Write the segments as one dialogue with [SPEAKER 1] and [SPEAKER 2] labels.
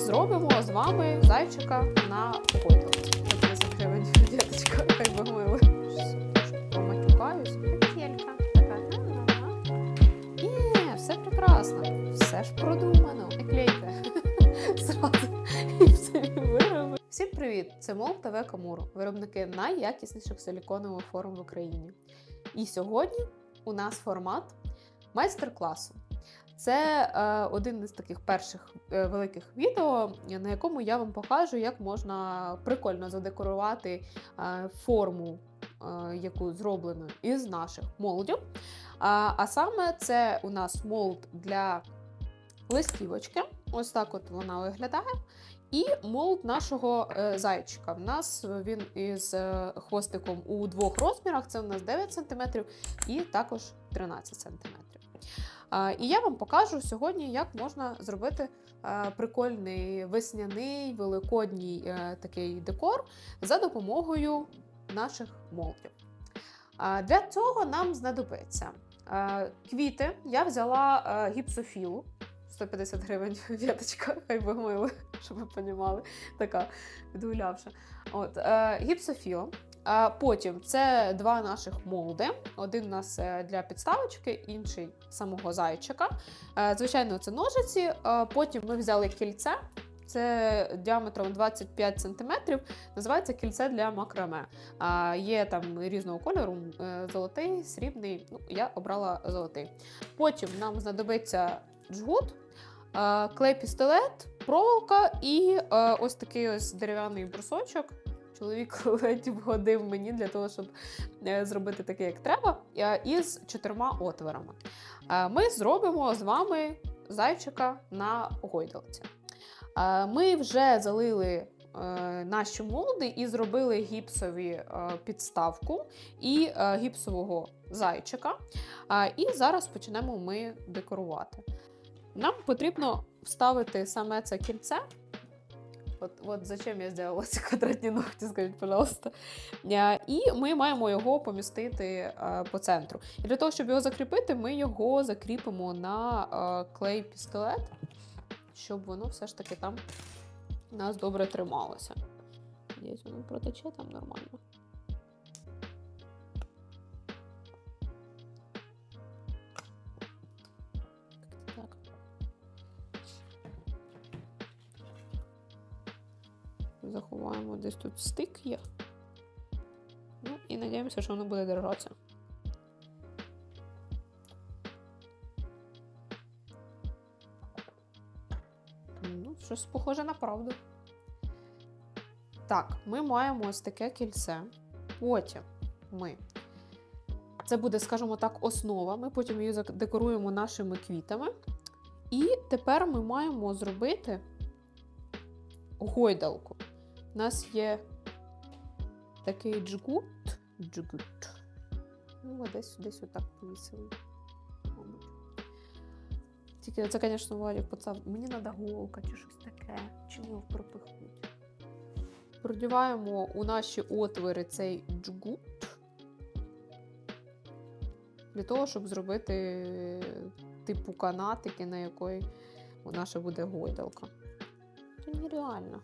[SPEAKER 1] зробимо з вами зайчика на. 50 гривень діточка, хай би мили. Поматюкаюсь. Петелька така. на-на-на. Все прекрасно. Все ж продумано. Не клейте. Зразу і все вироби. Всім привіт! Це Мол ТВ Камуру, виробники найякісніших силіконових форм в Україні. І сьогодні у нас формат майстер-класу. Це е, один із таких перших е, великих відео, на якому я вам покажу, як можна прикольно задекорувати е, форму, е, яку зроблено із наших молдів. А, а саме це у нас молд для листівочки. Це так от вона виглядає. І молд нашого е, зайчика. У нас він із е, хвостиком у двох розмірах: це у нас 9 см і також 13 см. І я вам покажу сьогодні, як можна зробити е, прикольний весняний великодній е, такий декор за допомогою наших молдів. Для цього нам знадобиться е, квіти. Я взяла гіпсофілу. 150 гривень віточка, хай би мили, щоб ви розуміли, така відгулявша. От, е, гіпсофіл. Потім це два наших молди. Один у нас е, для підставочки, інший самого зайчика. Е, Звичайно, це ножиці. Е, Потім ми взяли кільце. Це діаметром 25 см, називається кільце для макраме. А, Є там різного кольору: золотий, срібний. Ну, я обрала золотий. Потім нам знадобиться джгут, клей-пістолет, проволока і ось такий ось дерев'яний брусочок. Чоловік ледь вгодив мені для того, щоб е, зробити таке, як треба, е, із чотирма отворами. Е, Ми зробимо з вами зайчика на гойдалці. Ми вже залили наші молди і зробили гіпсові підставку і гіпсового зайчика. І зараз почнемо ми декорувати. Нам потрібно вставити саме це кільце. От, от зачем я зробила ці квадратні ногті, скажіть, пожалуйста. Е, І ми маємо його помістити е, по центру. І для того, щоб його закріпити, ми його закріпимо на е, клей-пістолет, щоб воно все ж таки там нас добре трималося. Десь воно протече там нормально. Десь тут стик є. Ну і надіємося, що воно буде держатися. Ну, щось похоже на правду. Так, ми маємо ось таке кільце. Потім ми. Це буде, скажімо так, основа. Ми потім її задекоруємо нашими квітами. І тепер ми маємо зробити гойдалку. У нас є такий джгут. Джгут. Ну, десь десь отак повісили. Тільки це, звісно, Владик поцав. Мені треба голка чи щось таке. Чим його пропихнути? Продіваємо у наші отвори цей джгут. Для того, щоб зробити типу канатики, на якої у наша буде гойдалка. Це нереально.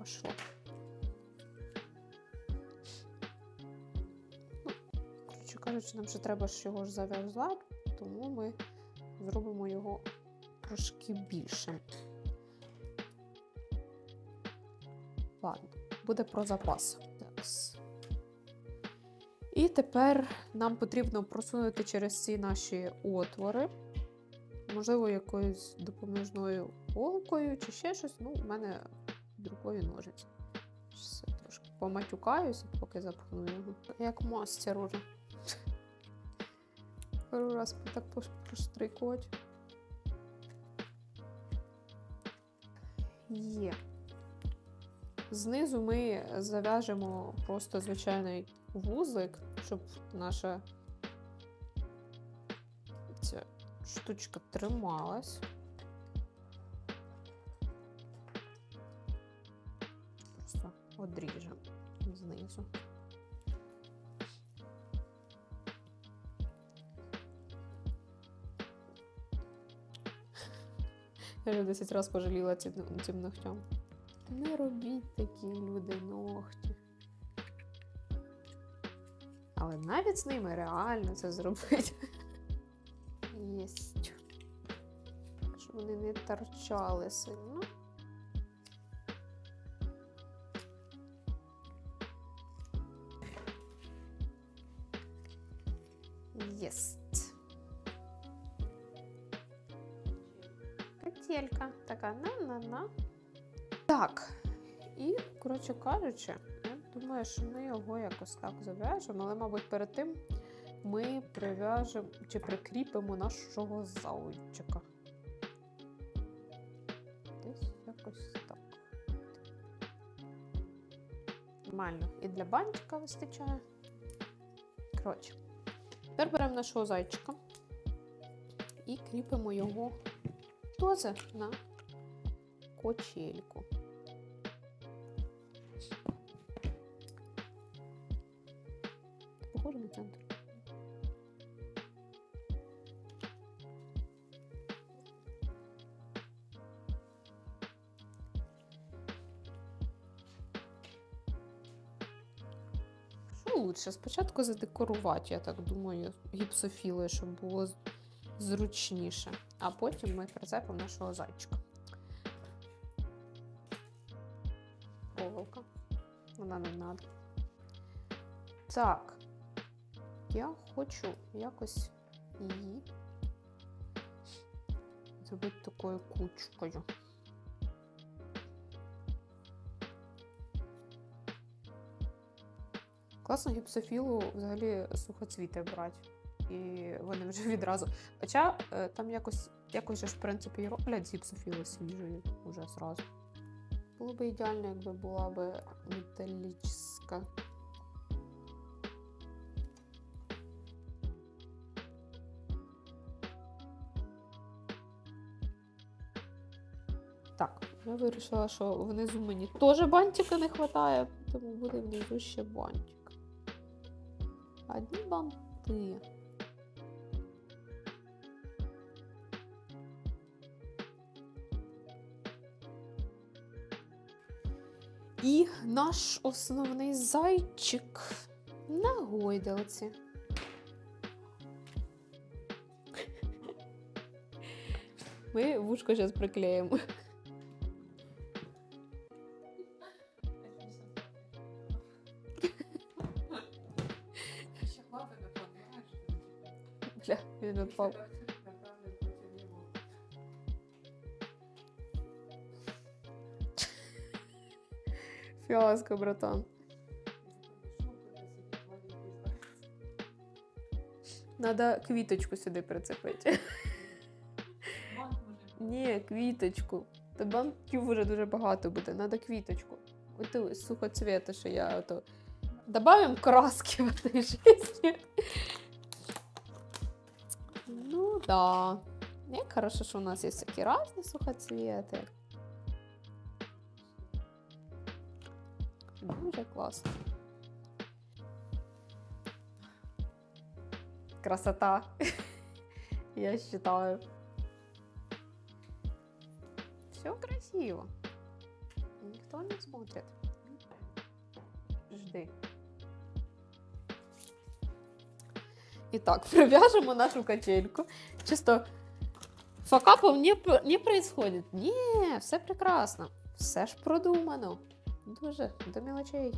[SPEAKER 1] Пошло. Ну, коротше кажучи, нам ще треба ж його ж зав'язати, тому ми зробимо його трошки більшим. Ладно, буде про запас. І тепер нам потрібно просунути через ці наші отвори. Можливо, якоюсь допоміжною голкою чи ще щось. Ну, у мене другої ножиці. Все, трошки поматюкаюся, поки запхну його. Як мастер уже. Пару раз так проштрикувати. Є. Знизу ми зав'яжемо просто звичайний вузлик, щоб наша ця штучка трималась. Одріжемо знизу. Я вже 10 разів пожаліла цим, цим ногтям. Не робіть такі люди ногті. Але навіть з ними реально це зробити. Єсть. Щоб вони не торчали сильно. Петелька така на-на-на. Так. І, коротше кажучи, я думаю, що ми його якось так зав'яжемо, але, мабуть, перед тим ми прив'яжемо чи прикріпимо нашого зайчика. Десь якось так. Нормально. І для бантика вистачає. Коротше. Тепер беремо нашого зайчика і кріпимо його теж на кочельку. Похоже на центр. Що лучше? Спочатку задекорувати, я так думаю, гіпсофілою, щоб було зручніше. А потім ми прицепимо нашого зайчика. Проволока. Вона не надо. Так. Я хочу якось її зробити такою кучкою. Класно гіпсофілу взагалі сухоцвіти брати. І вони вже відразу. Хоча е, там якось, якось же ж, в принципі, і роблять з гіпсофілу свіжої вже зразу. Було б ідеально, якби була б металічна. Так, я вирішила, що внизу мені теж бантика не вистачає, тому буде внизу ще бантик. Одні банти. І наш основний зайчик на гойдалці. Ми вушко зараз приклеїмо. Бля, він відпав. Фіаско, братан. Надо квіточку сюди прицепити. Ні, квіточку. Та банків вже дуже багато буде. Надо квіточку. Ото сухоцвіта, що я ото. Добавим краски в этой жизни. Ну да. Як хорошо, що у нас є такі різні сухоцвіти. Дуже класно. Красота. Я считаю. Все красиво. Никто не смотрит. Жди. Итак, привяжемо нашу качельку. Чисто факапов не, не происходит. Не, все прекрасно. Все ж продумано. Дуже до мелочей.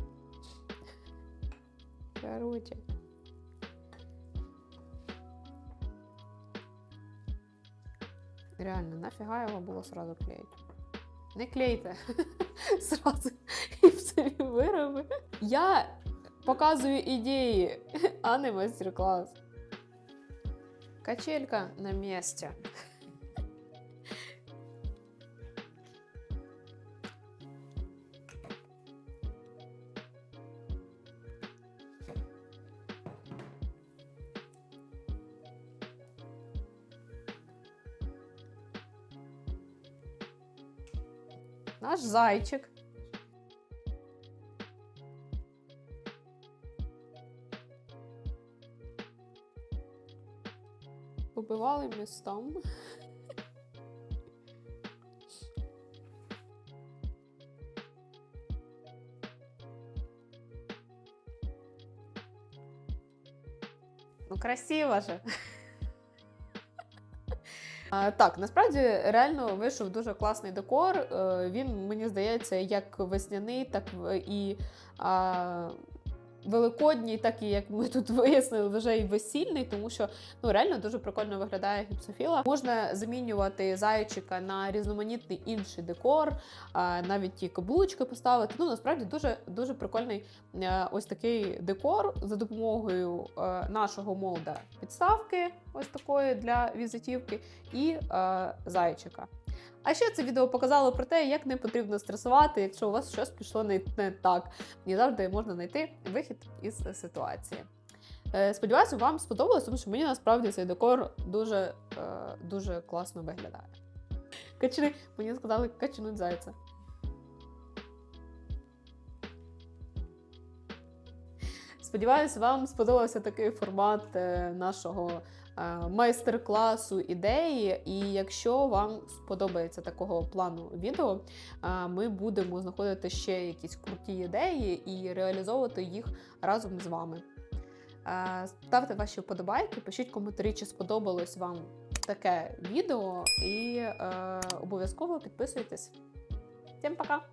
[SPEAKER 1] Короче. Реально, нафіга його було сразу клеїти? Не клейте. Сразу і гіпсові вироби. Я показую ідеї, а не мастер-клас. Качелька на місці. наш зайчик. Побивали містом. Ну, красиво же. Так, насправді реально вийшов дуже класний декор. Е, Він, мені здається, як весняний, так і великодній, так і як ми тут вияснили, вже і весільний, тому що ну реально дуже прикольно виглядає гіпсофіла. Можна замінювати зайчика на різноманітний інший декор, навіть ті каблучки поставити. Ну насправді дуже дуже прикольний е, ось такий декор за допомогою е, нашого молда підставки, ось такої для візитівки, і е, зайчика. А ще це відео показало про те, як не потрібно стресувати, якщо у вас щось пішло не, так. І завжди можна знайти вихід із ситуації. Е, Сподіваюся, вам сподобалось, тому що мені насправді цей декор дуже, е, дуже класно виглядає. Качани, мені сказали качануть зайця. Сподіваюсь, вам сподобався такий формат е, нашого майстер-класу ідеї. І якщо вам сподобається такого плану відео, е, ми будемо знаходити ще якісь круті ідеї і реалізовувати їх разом з вами. Е, Ставте ваші вподобайки, пишіть коментарі, чи сподобалось вам таке відео, і е, обов'язково підписуйтесь. Всім пока!